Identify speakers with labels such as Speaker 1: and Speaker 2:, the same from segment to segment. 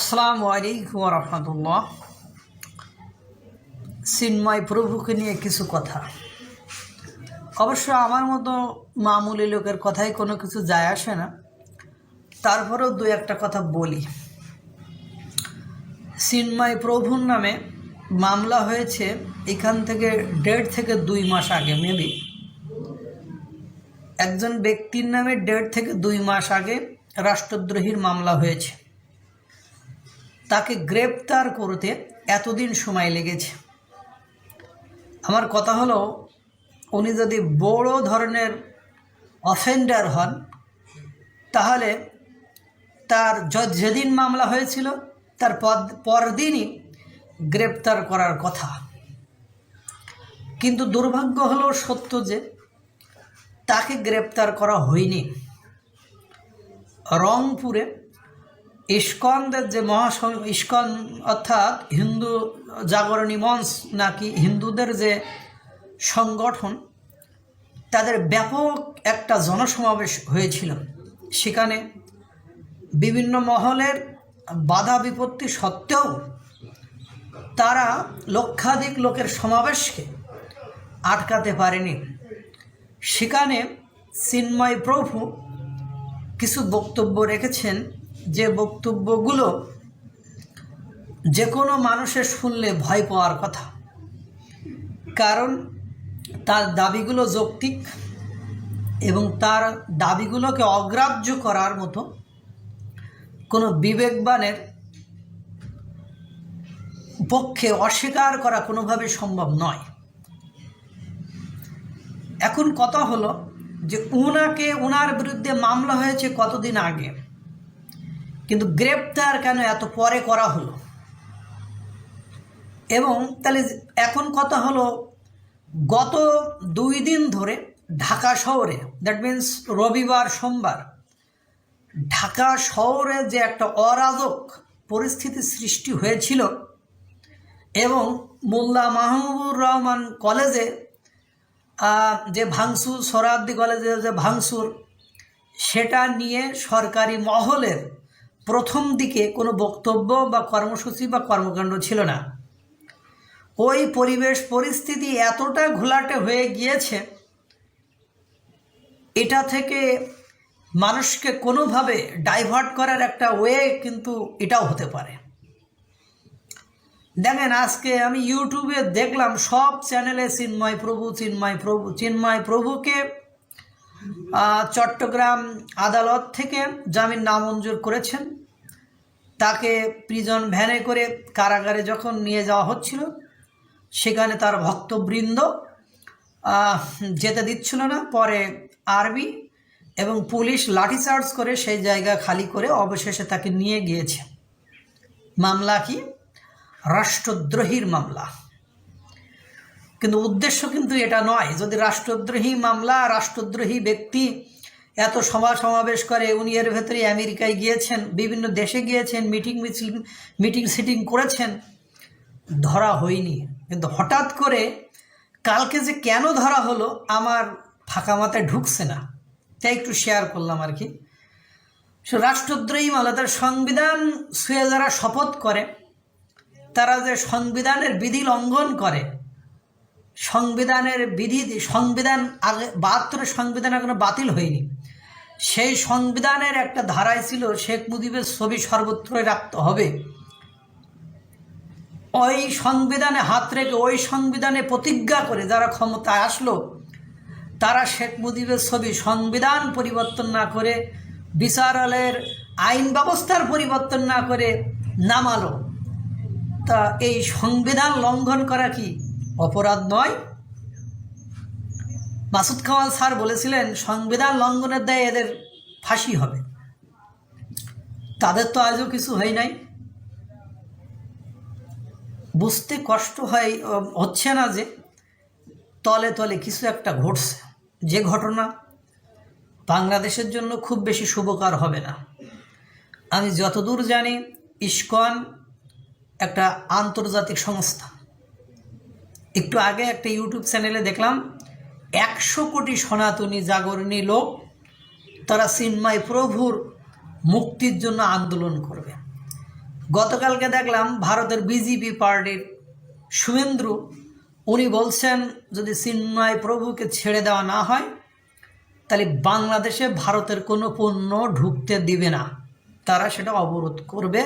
Speaker 1: আসসালামু আলাইকুম রহমতুল্লাহ। সিনময় প্রভুকে নিয়ে কিছু কথা। অবশ্য আমার মতো মামুলি লোকের কথাই কোনো কিছু যায় আসে না। তারপরেও দু একটা কথা বলি। সিনময় প্রভুর নামে মামলা হয়েছে এখান থেকে দেড় থেকে দুই মাস আগে, মেবি। একজন ব্যক্তির নামে দেড় থেকে দুই মাস আগে রাষ্ট্রদ্রোহীর মামলা হয়েছে। তাকে গ্রেপ্তার করতে এতদিন সময় লেগেছে। আমার কথা হলো, উনি যদি বড় ধরনের অফেন্ডার হন, তাহলে তার যেদিন মামলা হয়েছিল, তার পদ, পরদিনই গ্রেপ্তার করার কথা। কিন্তু দুর্ভাগ্য হলো সত্য যে, তাকে গ্রেপ্তার করা হয়নি। রংপুরে ইস্কনদের যে মহাস, ইস্কন অর্থাৎ হিন্দু জাগরণী মঞ্চ নাকি হিন্দুদের যে সংগঠন, তাদের ব্যাপক একটা জনসমাবেশ হয়েছিল। সেখানে বিভিন্ন মহলের বাধা বিপত্তি সত্ত্বেও তারা লক্ষাধিক লোকের সমাবেশকে আটকাতে পারেনি। সেখানে চিন্ময় প্রভু কিছু বক্তব্য রেখেছেন যে বক্তব্যগুলো যে কোনো মানুষের শুনলে ভয় পাওয়ার কথা। কারণ তার দাবিগুলো যৌক্তিক এবং তার দাবিগুলোকে অগ্রাহ্য করার মতো কোনো বিবেকবানের পক্ষে অস্বীকার করা কোনোভাবে সম্ভব নয়। এখন কথা হলো যে উনাকে ওনার বিরুদ্ধে মামলা হয়েছে কতদিন আগে? কিন্তু গ্রেপ্তার কেন এত পরে করা হলো? এবং তাহলে এখন কথা হলো, গত দুই দিন ধরে ঢাকা শহরে দ্যাট মিন্স রবিবার সোমবার, ঢাকা শহরে যে একটা অরাজক পরিস্থিতি সৃষ্টি হয়েছিল এবং মোল্লা মাহবুবুর রহমান কলেজে যে ভাঙসুর সরাদ্দি কলেজের যে ভাঙসুর সেটা নিয়ে সরকারি মহলের প্রথম দিকে কোনো বক্তব্য বা কর্মসূচি বা কর্মকাণ্ড ছিল না। ওই পরিবেশ পরিস্থিতি এতটা ঘোলাটে হয়ে গিয়েছে, এটা থেকে মানুষকে কোনোভাবে ডাইভার্ট করার একটা ওয়ে কিন্তু এটাও হতে পারে। দেখেন, আজকে আমি ইউটিউবে দেখলাম, সব চ্যানেলে চিন্ময় প্রভু চিন্ময় প্রভু, চিন্ময় প্রভুকে চট্টগ্রাম আদালত থেকে জামিন নামঞ্জুর করেছেন। তাকে প্রিজন ভ্যানে করে কারাগারে যখন নিয়ে যাওয়া হচ্ছিল, সেখানে তার ভক্তবৃন্দ যেতে দিচ্ছিল না। পরে আর্মি এবং পুলিশ লাঠিচার্জ করে সেই জায়গা খালি করে অবশেষে তাকে নিয়ে গিয়েছে। মামলা কি? রাষ্ট্রদ্রোহীর মামলা। কিন্তু উদ্দেশ্য কিন্তু এটা নয়। যদি রাষ্ট্রদ্রোহী মামলা, রাষ্ট্রদ্রোহী ব্যক্তি এত সভা সমাবেশ করে, উনি এর ভেতরে আমেরিকায় গিয়েছেন, বিভিন্ন দেশে গিয়েছেন, মিটিং মিছিল, মিটিং সিটিং করেছেন। ধরা হয়নি। কিন্তু হঠাৎ করে কালকে যে কেন ধরা হলো, আমার ফাঁকা মাথায় ঢুকছে না। তাই একটু শেয়ার করলাম আর কি। রাষ্ট্রদ্রোহী মামলা, তার সংবিধান শুয়ে যারা শপথ করে, তারা যে সংবিধানের বিধি লঙ্ঘন করে, সংবিধানের বিধি, সংবিধান আগে, বাহাত্তরের সংবিধান এখনও বাতিল হয়নি। সেই সংবিধানের একটা ধারায় ছিল, শেখ মুজিবের ছবি সর্বত্রই রাখতে হবে। ওই সংবিধানে হাত রেখে, ওই সংবিধানে প্রতিজ্ঞা করে যারা ক্ষমতায় আসলো, তারা শেখ মুজিবের ছবি সংবিধান পরিবর্তন না করে, বিচারালয়ের আইন ব্যবস্থার পরিবর্তন না করে নামালো। তা এই সংবিধান লঙ্ঘন করা কি? অপরাধ নয় মাসুদ কামাল স্যার বলেছিলেন, সংবিধান লঙ্ঘনের দায়ে এদের ফাঁসি হবে। তাদের তো আজও কিছু হয় নাই। বুঝতে কষ্ট হয় হচ্ছে না যে তলে তলে কিছু একটা ঘটছে। যে ঘটনা বাংলাদেশের জন্য খুব বেশি শুভকার হবে না। আমি যতদূর জানি, ইস্কন একটা আন্তর্জাতিক সংস্থা। একটু আগে একটা ইউটিউব চ্যানেলে দেখলাম একশো কোটি সনাতনী জাগরণী লোক তারা চিন্ময় প্রভুর মুক্তির জন্য আন্দোলন করবে। গতকালকে দেখলাম ভারতের বিজেপি পার্টির শুভেন্দ্রু উনি বলছেন, যদি চিন্ময় প্রভুকে ছেড়ে দেওয়া না হয়, তাহলে বাংলাদেশে ভারতের কোনো পণ্য ঢুকতে দিবে না। তারা সেটা অবরোধ করবে,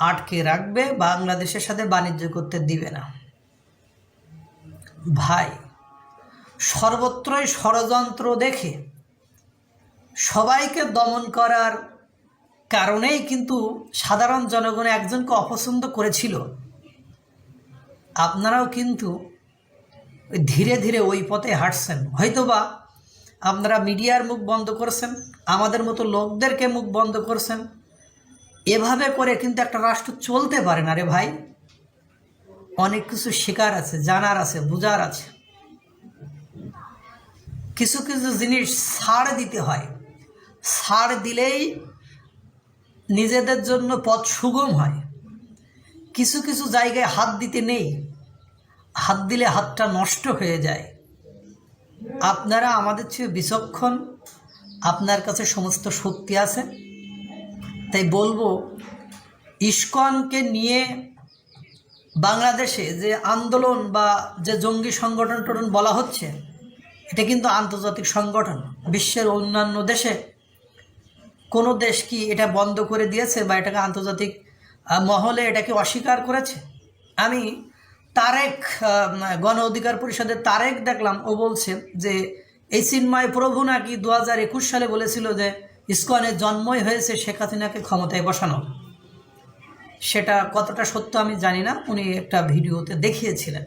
Speaker 1: আটকে রাখবে, বাংলাদেশের সাথে বাণিজ্য করতে দিবে না। ভাই সর্বত্রই ষড়যন্ত্র দেখে সবাইকে দমন করার কারণেই কিন্তু সাধারণ জনগণ একজনকে অপছন্দ করেছিল। আপনারাও কিন্তু ধীরে ধীরে ওই পথে হাঁটছেন। হয়তোবা আপনারা মিডিয়ার মুখ বন্ধ করছেন, আমাদের মতো লোকদেরকে মুখ বন্ধ করছেন। এভাবে করে কিন্তু একটা রাষ্ট্র চলতে পারে না রে ভাই। অনেক কিছু শেখার আছে, জানার আছে, বোঝার আছে। কিছু কিছু জিনিস ছাড় দিতে হয়। ছাড় দিলেই নিজেদের জন্য পথ সুগম হয়। কিছু কিছু জায়গায় হাত দিতে নেই। হাত দিলে হাতটা নষ্ট হয়ে যায়। আপনারা আমাদের চেয়ে বিচক্ষণ। আপনার কাছে সমস্ত শক্তি আছে। তাই বলব, ইস্কনকে নিয়ে বাংলাদেশে যে আন্দোলন বা যে জঙ্গি সংগঠন টটন বলা হচ্ছে এটা কিন্তু আন্তর্জাতিক সংগঠন। বিশ্বের অন্যান্য দেশে কোনো দেশ কি এটা বন্ধ করে দিয়েছে বা এটাকে আন্তর্জাতিক মহলে এটাকে অস্বীকার করেছে? আমি তারেক গণ অধিকার পরিষদের তারেক দেখলাম, ও বলছে যে, এই চিন্ময় প্রভু নাকি দু হাজার একুশ সালে বলেছিল যে, ইস্কনের জন্মই হয়েছে শেখ হাসিনাকে ক্ষমতায় বসানো সেটা কতটা সত্য আমি জানি না, উনি একটা ভিডিওতে দেখিয়েছিলেন।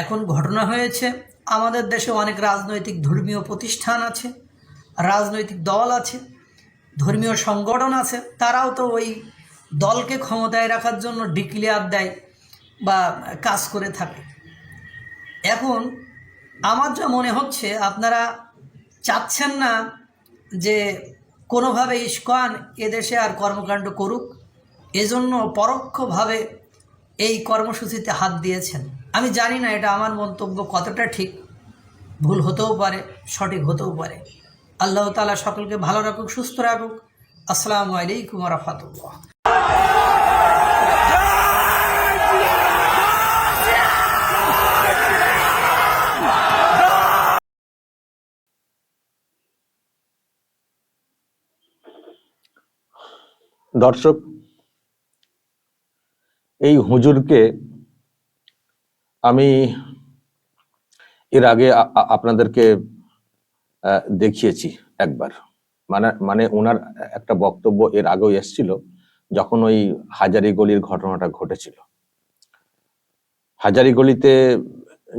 Speaker 1: এখন ঘটনা হয়েছে আমাদের দেশে অনেক রাজনৈতিক ধর্মীয় প্রতিষ্ঠান আছে, রাজনৈতিক দল আছে, ধর্মীয় সংগঠন আছে, তারাও তো ওই দলকে ক্ষমতায় রাখার জন্য ডিক্লেয়ার দেয় বা কাজ করে থাকে। এখন আমার যা মনে হচ্ছে, আপনারা চাচ্ছেন না যে কোনোভাবে ইস্কন এদেশে আর কর্মকাণ্ড করুক, এজন্য পরোক্ষভাবে এই কর্মসূচিতে হাত দিয়েছেন। আমি জানি না এটা আমার মন্তব্য কতটা ঠিক ভুল হতেও পারে, সঠিক হতেও পারে। আল্লাহ তালা সকলকে ভালো রাখুক, সুস্থ রাখুক। আসসালামু আলাইকুম রহমতুল্লাহ।
Speaker 2: দর্শক, এই হুজুরকে আমি এর আগে আপনাদেরকে দেখিয়েছি একবার। মানে মানে ওনার একটা বক্তব্য এর আগেও এসছিল, যখন ওই হাজারি গলির ঘটনাটা ঘটেছিল। হাজারি গলিতে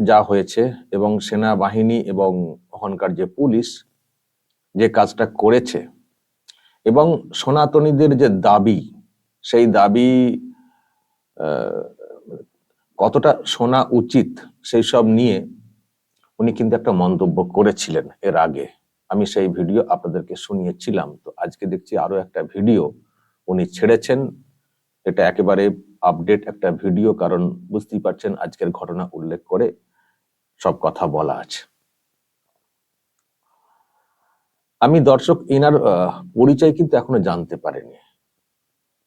Speaker 2: যা হয়েছে এবং সেনাবাহিনী এবং ওখানকার যে পুলিশ যে কাজটা করেছে এবং সনাতনীদের যে দাবি, সেই দাবি কতটা শোনা উচিত সেই সব নিয়ে উনি কিন্তু একটা মন্তব্য করেছিলেন এর আগে। আমি সেই ভিডিও আপনাদেরকে শুনিয়েছিলাম। তো আজকে দেখছি আরও একটা ভিডিও উনি ছেড়েছেন। এটা একেবারে আপডেট একটা ভিডিও, কারণ বুঝতেই পারছেন আজকের ঘটনা উল্লেখ করে সব কথা বলা আছে। আমি দর্শক, ইনার পরিচয় কিন্তু এখনও জানতে পারিনি।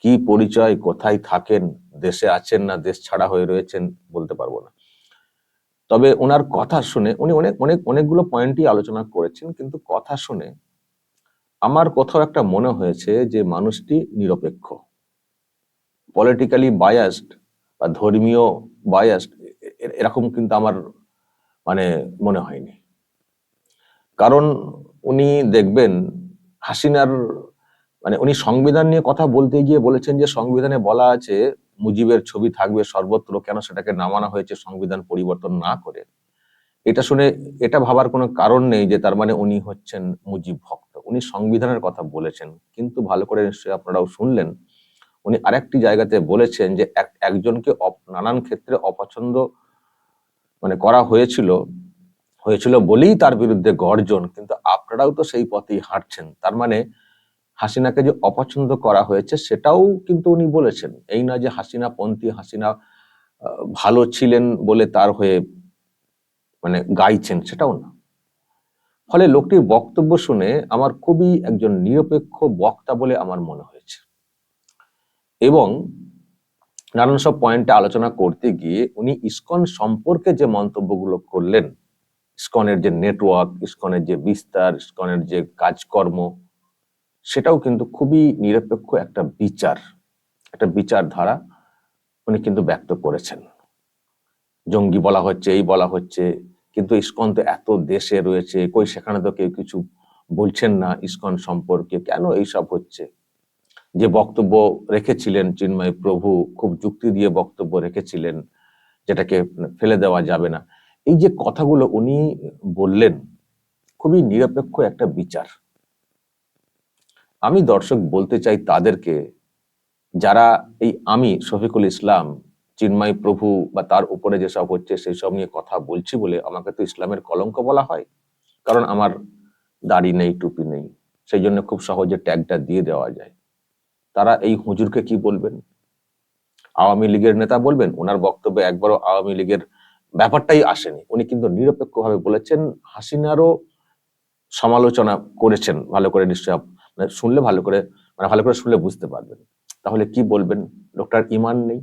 Speaker 2: কি পরিচয়, কোথায় থাকেন, দেশে আছেন না, দেশ ছাড়া হয়ে রয়েছেন বলতে পারব না। তবে ওনার কথা শুনে, উনি অনেক অনেক, অনেকগুলো পয়েন্টই আলোচনা করেছেন, কিন্তু কথা শুনে আমার কোথাও একটা মনে হয়েছে যে মানুষটি নিরপেক্ষ। পলিটিক্যালি বায়াসড বা ধর্মীয় বায়াসড এরকম কিন্তু আমার মানে মনে হয়নি। কারণ উনি দেখবেন হাসিনার মানে উনি সংবিধান নিয়ে কথা বলতে গিয়ে বলেছেন যে সংবিধানে বলা আছে মুজিবের ছবি থাকবে সর্বত্র কেন সেটাকে নামানো হয়েছে, সংবিধান পরিবর্তন না করে। এটা শুনে, এটা ভাবার কোনো কারণ নেই যে তার মানে উনি হচ্ছেন মুজিব ভক্ত। উনি সংবিধানের কথা বলেছেন, কিন্তু ভালো করে নিশ্চয়ই আপনারাও শুনলেন। উনি আরেকটি জায়গাতে বলেছেন যে এক- একজনকে নানান ক্ষেত্রে অপছন্দ মানে করা হয়েছিল হয়েছিল বলেই তার বিরুদ্ধে গর্জন, কিন্তু আপনারাও তো সেই পথেই হাঁটছেন। তার মানে হাসিনাকে যে অপছন্দ করা হয়েছে সেটাও কিন্তু উনি বলেছেন। এই না যে হাসিনা পন্থী, হাসিনা ভালো ছিলেন বলে তার হয়ে মানে গাইছেন, সেটাও না। ফলে লোকটির বক্তব্য শুনে আমার খুবই একজন নিরপেক্ষ বক্তা বলে আমার মনে হয়েছে। এবং নানান সব পয়েন্টে আলোচনা করতে গিয়ে উনি ইসকন সম্পর্কে যে মন্তব্যগুলো করলেন, ইসকনের যে নেটওয়ার্ক, ইসকনের যে বিস্তার, ইসকনের যে কাজকর্ম সেটাও কিন্তু খুবই নিরপেক্ষ একটা বিচার, একটা বিচারধারা উনি কিন্তু ব্যক্ত করেছেন। জঙ্গি বলা হচ্ছে, এই বলা হচ্ছে, কিন্তু ইস্কন তো এত দেশে রয়েছে, কই সেখানে তো কেউ কিছু বলছেন না ইস্কন সম্পর্কে, কেন এইসব হচ্ছে? যে বক্তব্য রেখেছিলেন চিন্ময় প্রভু, খুব যুক্তি দিয়ে বক্তব্য রেখেছিলেন, যেটাকে ফেলে দেওয়া যাবে না। এই যে কথাগুলো উনি বললেন, খুবই নিরপেক্ষ একটা বিচার। আমি দর্শক বলতে চাই তাদেরকে, যারা এই আমি শফিকুল ইসলাম, চিন্ময় প্রভু বা তার উপরে যেসব হচ্ছে সেই সব নিয়ে কথা বলছি বলে আমাকে তো ইসলামের কলঙ্ক বলা হয়। কারণ আমার দাড়ি নেই, টুপি নেই, সেই জন্য খুব সহজে ট্যাগটা দিয়ে দেওয়া যায়। তারা এই হুজুরকে কি বলবেন? আওয়ামী লীগের নেতা বলবেন? ওনার বক্তব্যে একবারও আওয়ামী লীগের ব্যাপারটাই আসেনি। উনি কিন্তু নিরপেক্ষভাবে বলেছেন, হাসিনারও সমালোচনা করেছেন, ভালো করে নিশ্চয় মানে শুনলে ভালো করে মানে ভালো করে শুনলে বুঝতে পারবেন। তাহলে কি বলবেন? লোকটার ইমান নেই,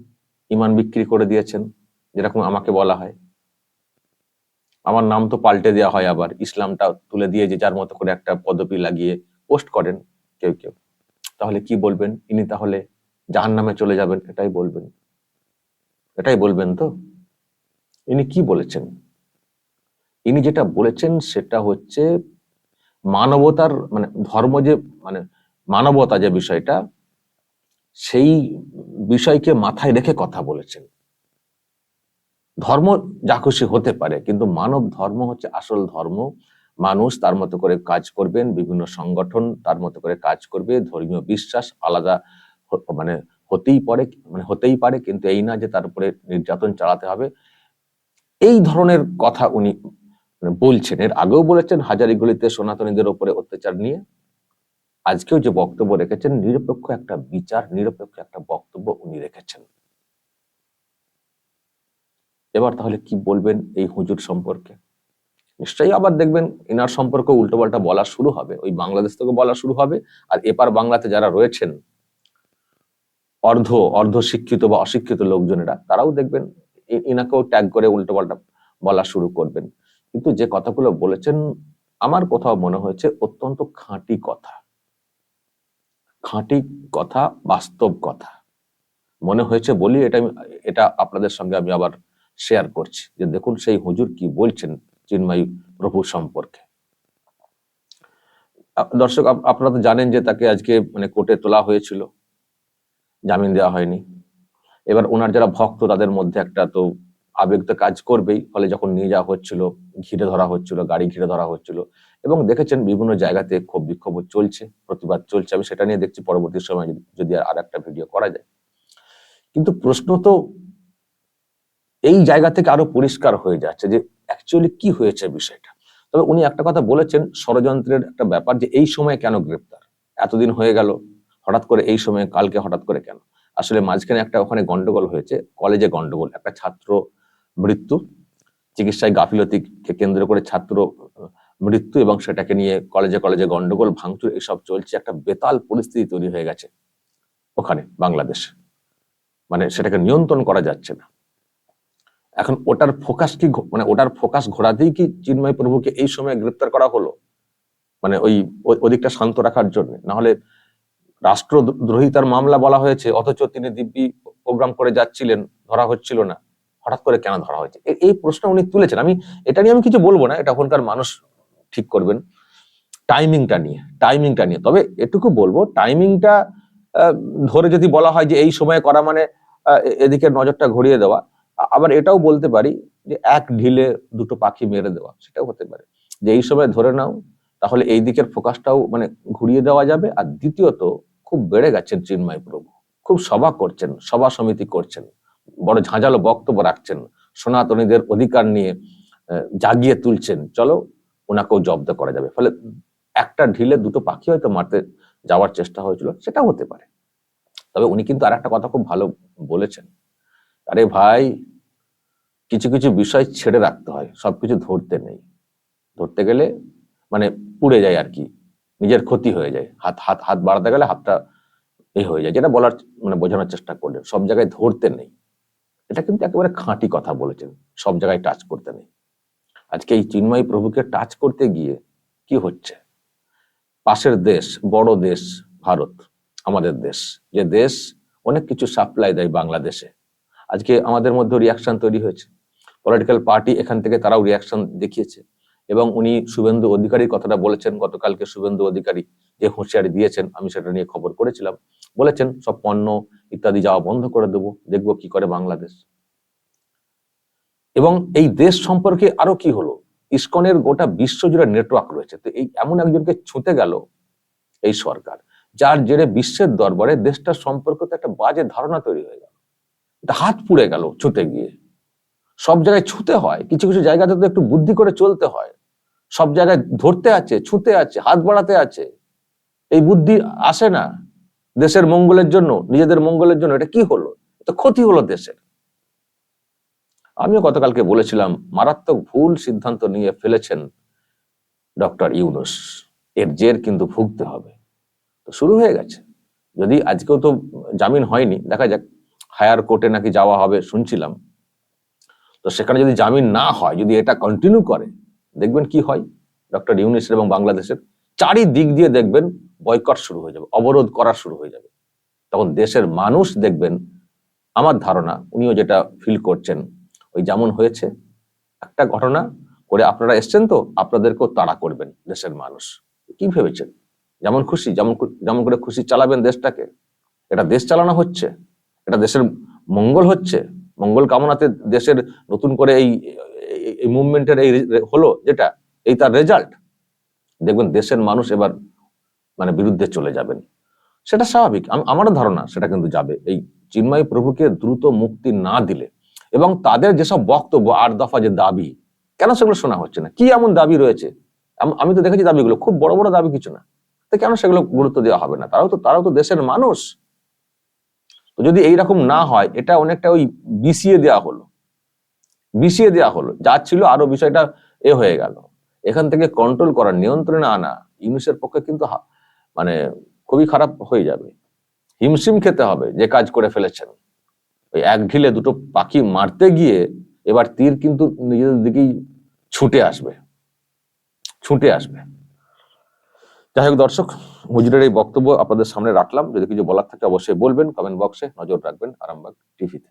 Speaker 2: ইমান বিক্রি করে দিয়েছেন, যেরকম আমাকে বলা হয়। আমার নাম তো পাল্টে দেওয়া হয় আবার, ইসলামটা তুলে দিয়ে যে যার মতো করে একটা পদবি লাগিয়ে পোস্ট করেন কেউ কেউ। তাহলে কি বলবেন? ইনি তাহলে জাহান নামে চলে যাবেন, এটাই বলবেন। এটাই বলবেন তো? ইনি কি বলেছেন? ইনি যেটা বলেছেন সেটা হচ্ছে মানবতার মানে ধর্ম যে মানে মানবতা যে বিষয়টা, সেই বিষয়কে মাথায় রেখে কথা বলেছেন। ধর্ম যা খুশি হতে পারে, কিন্তু মানব ধর্ম হচ্ছে আসল ধর্ম। মানুষ তার মতো করে কাজ করবেন, বিভিন্ন সংগঠন তার মতো করে কাজ করবে, ধর্মীয় বিশ্বাস আলাদা মানে হতেই পারে মানে হতেই পারে, কিন্তু এই না যে তার উপরে নির্যাতন চালাতে হবে। এই ধরনের কথা উনি বলছেন, এর আগেও বলেছেন হাজারিগুলিতে সনাতনীদের উপরে অত্যাচার নিয়ে। আজকেও যে বক্তব্য রেখেছেন, নিরপেক্ষ একটা বিচার, নিরপেক্ষ একটা বক্তব্য উনি রেখেছেন। এবার তাহলে কি বলবেন এই হুজুর সম্পর্কে? নিশ্চয়ই আবার দেখবেন এনার সম্পর্কে উল্টোপাল্টা বলা শুরু হবে, ওই বাংলাদেশ থেকে বলা শুরু হবে, আর এপার বাংলাতে যারা রয়েছেন, অর্ধ অর্ধ শিক্ষিত বা অশিক্ষিত লোকজনেরা, তারাও দেখবেন এনাকেও ট্যাগ করে উল্টোপাল্টা বলা শুরু করবেন। কিন্তু যে কথাগুলো বলেছেন, আমার কোথাও মনে হয়েছে অত্যন্ত খাঁটি কথা। খাঁটি কথা, বাস্তব কথা। মনে হয়েছে বলি, এটা এটা আপনাদের সঙ্গে আমি আবার শেয়ার করছি। যে দেখুন, সেই হুজুর কি বলছেন চিন্ময়ী প্রভু সম্পর্কে। দর্শক, আপ- আপনারা তো জানেন যে তাকে আজকে মানে কোর্টে তোলা হয়েছিল। জামিন দেওয়া হয়নি। এবার ওনার যারা ভক্ত, তাদের মধ্যে একটা তো আবেগ তো কাজ করবেই। ফলে যখন নিয়ে যাওয়া হচ্ছিল, ঘিরে ধরা হচ্ছিল, গাড়ি ঘিরে ধরা হচ্ছিল এবং দেখেছেন বিভিন্ন জায়গাতে ক্ষোভ বিক্ষোভ চলছে, প্রতিবাদ চলছে। আমি সেটা নিয়ে দেখছি পরবর্তী সময় যদি- আর একটা ভিডিও করা যায়। কিন্তু প্রশ্ন তো এই জায়গা থেকে আরও পরিষ্কার হয়ে যাচ্ছে যে অ্যাকচুয়ালি কি হয়েছে বিষয়টা। তবে উনি একটা কথা বলেছেন, ষড়যন্ত্রের একটা ব্যাপার যে এই সময় কেন গ্রেপ্তার? এতদিন হয়ে গেল, হঠাৎ করে এই সময়ে, কালকে হঠাৎ করে কেন? আসলে মাঝখানে একটা ওখানে গন্ডগোল হয়েছে, কলেজে গন্ডগোল, একটা ছাত্র মৃত্যু, চিকিৎসায় গাফিলতিকে কেন্দ্র করে ছাত্র মৃত্যু এবং সেটাকে নিয়ে কলেজে কলেজে গন্ডগোল, ভাঙচুর এসব চলছে, একটা বেতাল পরিস্থিতি তৈরি হয়ে গেছে ওখানে বাংলাদেশে। মানে সেটাকে নিয়ন্ত্রণ করা যাচ্ছে না। এখন ওটার ফোকাস কি মানে ওটার ফোকাস ঘোরাতেই কি চিন্ময় প্রভুকে এই সময় গ্রেপ্তার করা হলো? মানে ওই ওদিকটা শান্ত রাখার জন্য। না হলে রাষ্ট্রদ্রোহিতার মামলা বলা হয়েছে, অথচ তিনি দিব্যি প্রোগ্রাম করে যাচ্ছিলেন, ধরা হচ্ছিল না। হঠাৎ করে কেন ধরা হয়েছে? এই প্রশ্ন উনি তুলেছেন। আমি, এটা নিয়ে আমি কিছু বলব না, এটা এখনকার মানুষ ঠিক করবেন। টাইমিংটা নিয়ে টাইমিংটা নিয়ে। তবে এটুকু বলব টাইমিংটা ধরে যদি বলা হয় যে এই সময়ে করা মানে এদিকে নজরটা ঘুরিয়ে দেওয়া আবার এটাও বলতে পারি যে এক ঢিলে দুটো পাখি মেরে দেওয়া, সেটাও হতে পারে। যে এই সময় ধরে নাও, তাহলে এই দিকের ফোকাসটাও মানে ঘুরিয়ে দেওয়া যাবে। আর দ্বিতীয়ত, খুব বেড়ে গেছেন চিন্ময় প্রভু। খুব সভা করছেন, সভা সমিতি করছেন। বড় ঝাঁঝালো বক্তব্য রাখছেন, সনাতনীদের অধিকার নিয়ে জাগিয়ে তুলছেন। চলো ওনাকেও জব্দ করা যাবে। ফলে একটা ঢিলে দুটো পাখি হয়তো মারতে যাওয়ার চেষ্টা হয়েছিল, সেটাও হতে পারে। তবে উনি কিন্তু আর একটা কথা খুব ভালো বলেছেন। আরে ভাই, কিছু কিছু বিষয় ছেড়ে রাখতে হয়, সবকিছু ধরতে নেই। ধরতে গেলে মানে পুড়ে যায় আর কি, নিজের ক্ষতি হয়ে যায়। হাত হাত হাত বাড়াতে গেলে হাতটা এ হয়ে যায়, যেটা বলার মানে বোঝানোর চেষ্টা করলেন। সব জায়গায় ধরতে নেই। এটা কিন্তু একেবারে খাঁটি কথা বলেছেন। সব জায়গায় টাচ করতে নেই। আজকে এই চিন্ময় প্রভুকে টাচ করতে গিয়ে কি হচ্ছে? পাশের দেশ, বড় দেশ, ভারত, আমাদের দেশ। যে দেশ অনেক কিছু সাপ্লাই দেয় বাংলাদেশে। আজকে আমাদের মধ্যে রিয়াকশন তৈরি হয়েছে। পলিটিক্যাল পার্টি এখান থেকে তারাও রিয়াকশন দেখিয়েছে। এবং উনি শুভেন্দু অধিকারীর কথাটা বলেছেন। গতকালকে শুভেন্দু অধিকারী যে হুঁশিয়ারি দিয়েছেন, আমি সেটা নিয়ে খবর করেছিলাম। বলেছেন, সব পণ্য ইত্যাদি যাওয়া বন্ধ করে দেবো, দেখব কি করে বাংলাদেশ। এবং এই দেশ সম্পর্কে আরও কি হলো? ইসকনের গোটা বিশ্বজুড়ে নেটওয়ার্ক রয়েছে। তো এই এমন একজনকে ছুঁতে গেল এই সরকার, যার জেরে বিশ্বের দরবারে দেশটার সম্পর্কে তো একটা বাজে ধারণা তৈরি হয়ে গেল। এটা হাত পুড়ে গেল ছুতে গিয়ে। সব জায়গায় ছুতে হয়, কিছু কিছু জায়গাতে তো একটু বুদ্ধি করে চলতে হয়। সব জায়গায় ধরতে আছে, ছুতে আছে, হাত বাড়াতে আছে। এই বুদ্ধি আসে না দেশের মঙ্গলের জন্য, নিজেদের মঙ্গলের জন্য, এটা কি হলো? এটা ক্ষতি হলো দেশের। আমিও গতকালকে বলেছিলাম, মারাত্মক ভুল সিদ্ধান্ত নিয়ে ফেলেছেন ডক্টর ইউনুস। এর জের কিন্তু ভুগতে হবে। তো শুরু হয়ে গেছে। যদি আজকেও তো জামিন হয়নি, দেখা যাক, হায়ার কোর্টে নাকি যাওয়া হবে শুনছিলাম। তো সেখানে যদি জামিন না হয়, যদি এটা কন্টিনিউ করে, দেখবেন কি হয়? ডক্টর ইউনিসের এবং বাংলাদেশের চারিদিক দিয়ে দেখবেন বয়কট শুরু হয়ে যাবে, অবরোধ করা শুরু হয়ে যাবে। তখন দেশের মানুষ দেখবেন, আমার ধারণা, উনিও যেটা ফিল করছেন, ওই যেমন হয়েছে। একটা ঘটনা করে আপনারা এসছেন তো, আপনাদেরকেও তাড়া করবেন দেশের মানুষ। কি ভেবেছেন? যেমন খুশি, যেমন যেমন করে খুশি চালাবেন দেশটাকে। এটা দেশ চালানো হচ্ছে, এটা দেশের মঙ্গল হচ্ছে। মঙ্গল কামনাতে দেশের নতুন করে এই, এই- মুভমেন্টের এই হলো যেটা, এই তার রেজাল্ট দেখবেন দেশের মানুষ এবার মানে বিরুদ্ধে চলে যাবেন। সেটা স্বাভাবিক। আম- আমারও ধারণা সেটা কিন্তু যাবে। এই চিন্ময় প্রভুকে দ্রুত মুক্তি না দিলে এবং তাদের যেসব বক্তব্য, আট দফা যে দাবি, কেন সেগুলো শোনা হচ্ছে না? কি এমন দাবি রয়েছে? আমি তো দেখেছি দাবিগুলো। খুব বড় বড় দাবি কিছু না। তো কেন সেগুলো গুরুত্ব দেওয়া হবে না? তারাও তো তারাও তো দেশের মানুষ। তো যদি এইরকম না হয়, এটা অনেকটা ওই বিসিয়ে দেওয়া হলো। বিসিয়ে দেওয়া হলো। যা ছিল আরও বিষয়টা এ হয়ে গেল। এখান থেকে কন্ট্রোল করা, নিয়ন্ত্রণে আনা, ইউনুসের পক্ষে কিন্তু মানে খুবই খারাপ হয়ে যাবে। হিমশিম খেতে হবে, যে কাজ করে ফেলেছেন। ওই এক ঢিলে দুটো পাখি মারতে গিয়ে এবার তীর কিন্তু নিজেদের দিকেই ছুটে আসবে। ছুটে আসবে। যাই হোক দর্শক হুজুরের এই বক্তব্য আপনাদের সামনে রাখলাম। যদি কিছু বলার থাকে অবশ্যই বলবেন কমেন্ট বক্সে নজর রাখবেন আরামবাগ টিভিতে